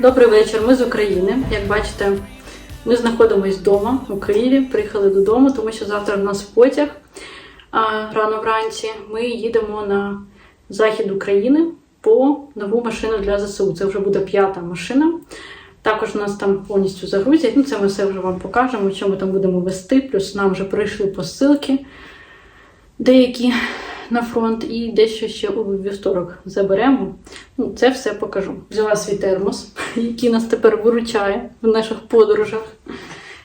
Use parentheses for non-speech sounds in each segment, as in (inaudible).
Добрий вечір. Ми з України. Як бачите, ми знаходимося вдома у Києві. Приїхали додому, тому що завтра в нас потяг рано вранці. Ми їдемо на захід України по нову машину для ЗСУ. Це вже буде п'ята машина. Також нас там повністю загрузять. Ну, це ми все вже вам покажемо, що ми там будемо вести. Плюс нам вже прийшли посилки деякі на фронт і дещо ще у вівторок заберемо. Ну, це все покажу. Взяла свій термос, (laughs) який нас тепер виручає в наших подорожах.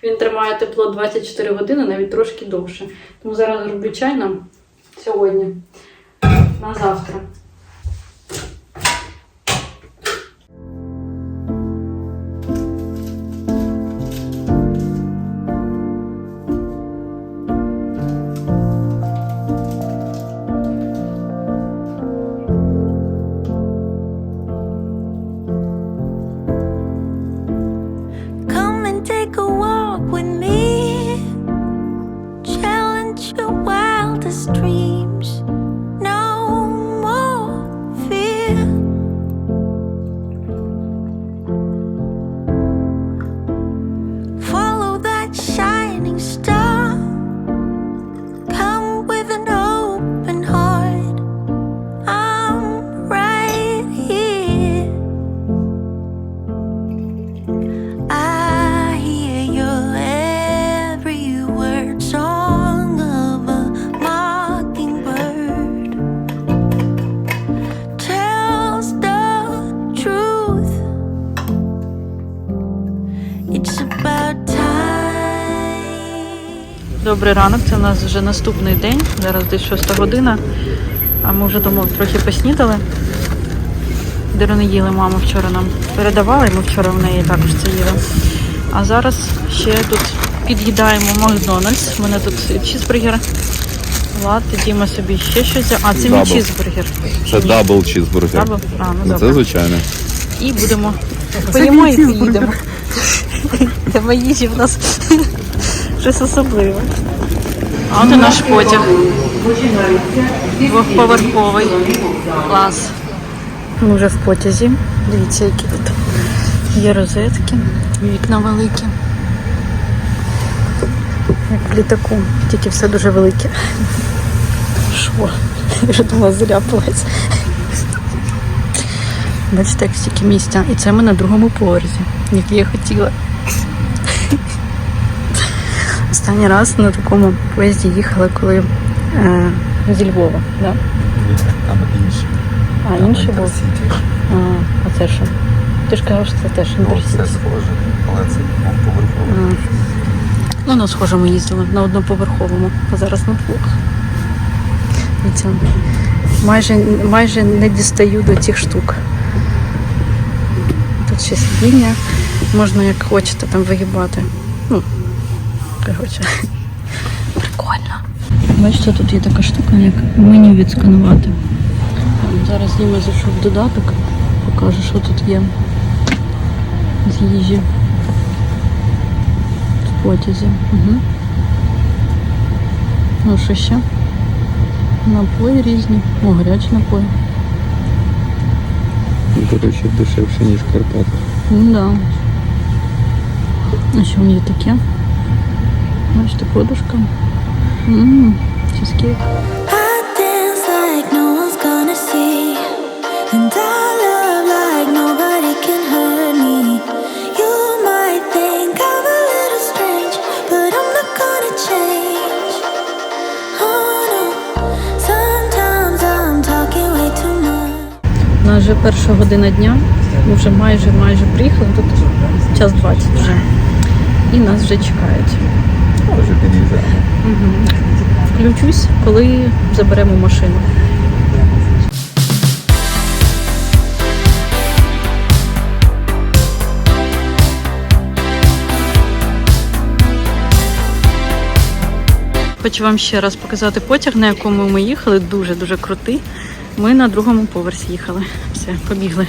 Він тримає тепло 24 години, навіть трошки довше. Тому зараз зроблю чай нам сьогодні на завтра. Добрий ранок, це у нас вже наступний день. Зараз десь 6 година. А ми вже дома трохи поснідали. Дерени їли, мама вчора нам передавала, і ми вчора в неї також це їли. А зараз ще тут під'їдаємо Макдональдс. У мене тут чізбургер. Влад, Діма собі ще щось. А, це мій Дабл. чізбургер. Це дабл чізбургер. Дабл? А, ну Ну, Це звичайно. І будемо поїмо і поїдемо. Тема їжі в нас щось особливе. А от і наш потяг. Двохповерховий. Клас. Ми вже в потязі. Дивіться, які тут є розетки, вікна великі. Як в літаку, тільки все дуже велике. Що? Я вже думала, заляпалась. Бачите, як стільки місця. І це ми на другому поверсі, як я хотіла. Останній раз на такому поїзді їхала, коли е, зі Львова. Да? Там інші. А, інший був. А, а це що? Ти ж казав, що це теж інтерсіті. схоже, але це поверхово. Ну, на схоже, ми їздили на одноповерховому, а зараз на двох. Дивіться, майже, майже не дістаю до цих штук. Тут ще сидіння, можна як хочете там вигибати. Ну, коротше, прикольно. Бачите, тут є така штука, як меню відсканувати. Зараз Діма зайшов в додаток, покаже, що тут є з їжі в потязі. Угу. Ну, що ще? Напої різні. О, гарячі напої. Коротше, дешевше, ніж в Карпатах. Ну да. А що є таке? Бачите, подушка. Чизкейк. Oh нас вже перша година дня. Ми вже майже майже приїхали. Тут час 20 вже. І нас вже чекають. Вже під'їжджаємо. Включусь, коли заберемо машину. Хочу вам ще раз показати потяг, на якому ми їхали. Дуже-дуже крутий. Ми на другому поверсі їхали. Все, побігли.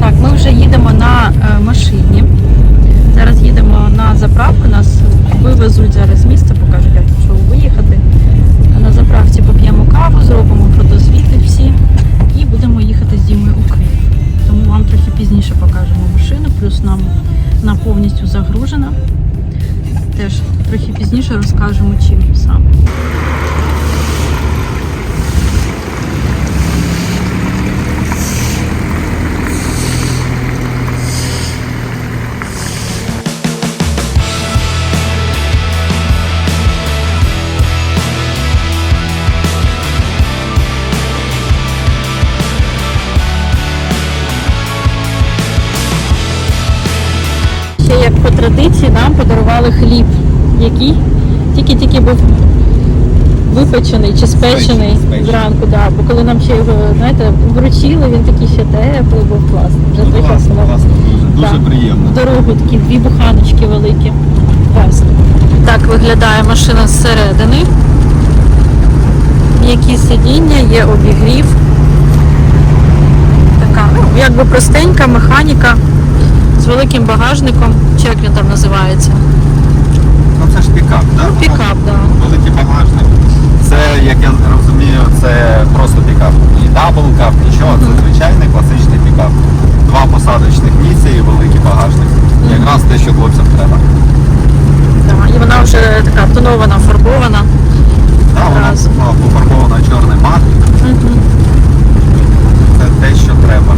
Так, ми вже їдемо на е, машині. Зараз їдемо на заправку. Нас вивезуть зараз з міста, покажуть, як що виїхати. На заправці поп'ємо каву, зробимо фотозвіти всі і будемо їхати з Дімою у Київ. Тому вам трохи пізніше покажемо машину. плюс нам вона повністю загружена. Теж трохи пізніше розкажемо, чим саме. По традиції нам подарували хліб, який тільки-тільки був випечений чи спечений зранку. Да. Бо коли нам ще його знаєте, вручили, він такий ще теплий, був класний. Вже трохи класно, класно, дуже, дуже Так. приємно. В дорогу такі дві буханочки великі. Класно. Так виглядає машина зсередини. М'які сидіння, є обігрів. Така, ну, якби простенька механіка з великим багажником, чи як він там називається? Ну це ж пікап, так? Ну, пікап, так. Да. Великий багажник. Це, як я розумію, це просто пікап. Ні даблкап, нічого, це звичайний класичний пікап. Два посадочних місця і великий багажник. Якраз те, що хлопцям треба. Да. І вона вже така тонована, фарбована. Так, вона пофарбована чорний мат. Це те, що треба.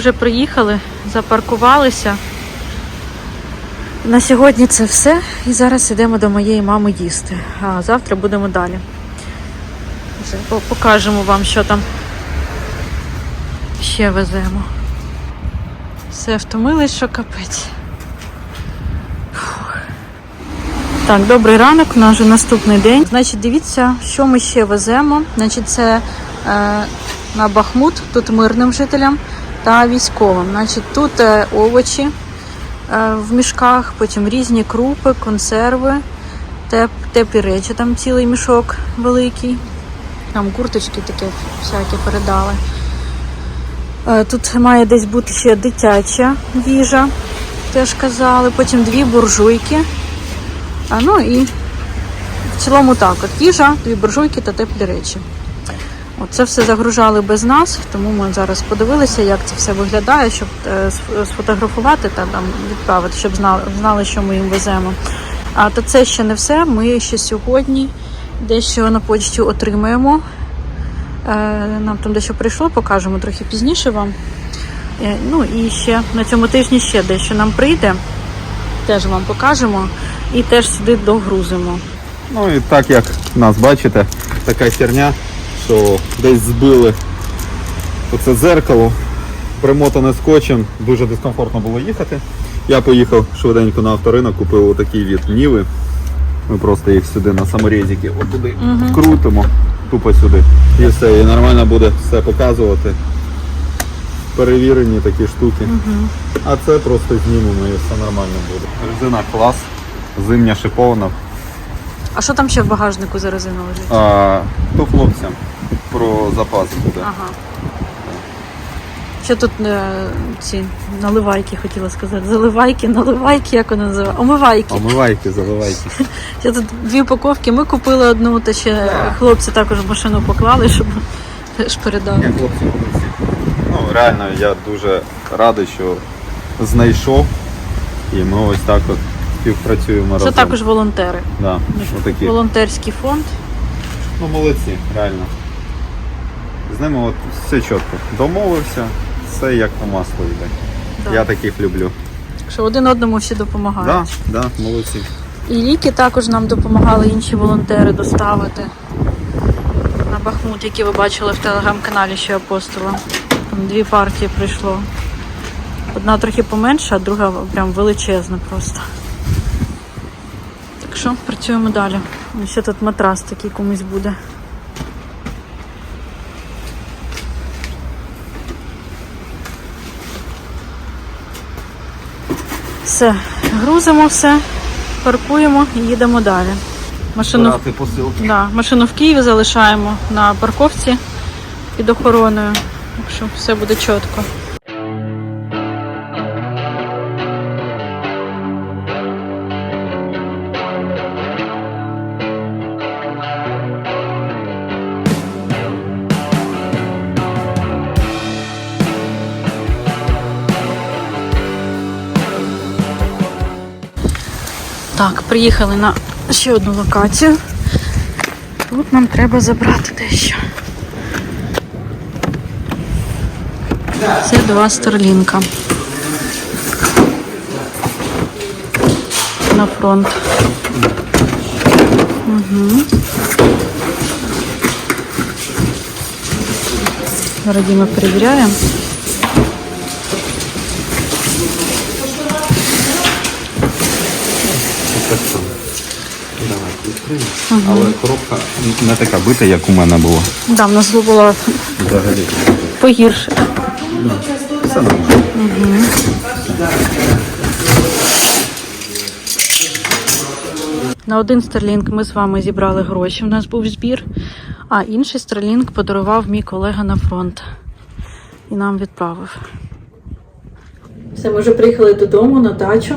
Вже приїхали, запаркувалися. На сьогодні це все. І зараз йдемо до моєї мами їсти. А завтра будемо далі. Покажемо вам, що там ще веземо. Все, втомились, що капець. Фух. Так, добрий ранок, у нас вже наступний день. Значить, дивіться, що ми ще веземо. Значить, це е, на Бахмут, тут мирним жителям та військовим. Значить, тут е, овочі е, в мішках, потім різні крупи, консерви, теп, теплі речі, там цілий мішок великий. Там курточки таке всякі передали. Е, Тут має десь бути ще дитяча їжа, теж казали. Потім дві буржуйки. А, ну і в цілому так, от їжа, дві буржуйки та теплі речі. От це все загружали без нас, тому ми зараз подивилися, як це все виглядає, щоб е, сфотографувати та там відправити, щоб знали, знали, що ми їм веземо. А то це ще не все. Ми ще сьогодні дещо на почті отримаємо. Е, Нам там дещо прийшло, покажемо трохи пізніше вам. Е, Ну і ще на цьому тижні ще дещо нам прийде. Теж вам покажемо і теж сюди догрузимо. Ну і так як нас бачите, така херня, що десь збили оце дзеркало, примотане скотчем, дуже дискомфортно було їхати. Я поїхав швиденько на авторинок, купив отакий від Ніви. Ми просто їх сюди на саморезики отуди крутимо, тупо сюди. І все, і нормально буде все показувати. Перевірені такі штуки. А це просто знімемо і все нормально буде. Резина клас, зимня шипована, А що там ще в багажнику за резина лежить? А, то хлопцям про запас буде. Ага. Ще тут е, ці наливайки хотіла сказати. Заливайки, наливайки, як вони називають? Омивайки. Омивайки, заливайки. (laughs) Ще тут дві упаковки. Ми купили одну, та ще хлопці також в машину поклали, щоб теж передали. Я хлопці молодці. Ну, реально, я дуже радий, що знайшов. І ми ось так от співпрацюємо Це разом. також волонтери. Да, отакі. Волонтерський фонд. Ну, молодці, реально. З ними от все чітко. Домовився, все як по маслу йде. Так. Я таких люблю. Що один одному всі допомагають. Да, да, молодці. І ліки також нам допомагали інші волонтери доставити на Бахмут, які ви бачили в телеграм-каналі ще апостола. Там дві партії прийшло. Одна трохи поменша, а друга прям величезна просто. Так що працюємо далі. Ще тут матрас такий комусь буде. Все, грузимо все, паркуємо і їдемо далі. Машину, в- да, машину в Києві залишаємо на парковці під охороною. Так що все буде чітко. Так, приїхали на ще одну локацію. Тут нам треба забрати дещо. Це два старлінка. На фронт. Угу. Зараз ми перевіряємо. Так що, відкриємо. Але коробка не така бита, як у мене було. Да, в нас було Взагалі. погірше. Все нормально. На один Starlink ми з вами зібрали гроші. У нас був збір, а інший Starlink подарував мій колега на фронт і нам відправив. Все, ми вже приїхали додому на дачу.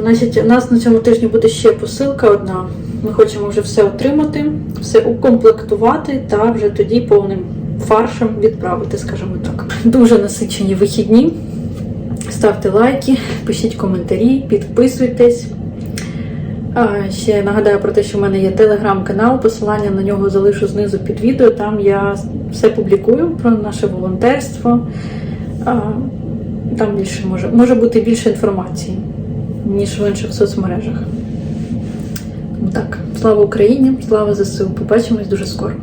Значить, у нас на цьому тижні буде ще посилка одна. Ми хочемо вже все отримати, все укомплектувати та вже тоді повним фаршем відправити, скажімо так. Дуже насичені вихідні. Ставте лайки, пишіть коментарі, підписуйтесь. Ще нагадаю про те, що в мене є телеграм-канал, посилання на нього залишу знизу під відео. Там я все публікую про наше волонтерство. Там більше може, може бути більше інформації, ніж в інших соцмережах. Тому так, слава Україні, слава ЗСУ. Побачимось дуже скоро.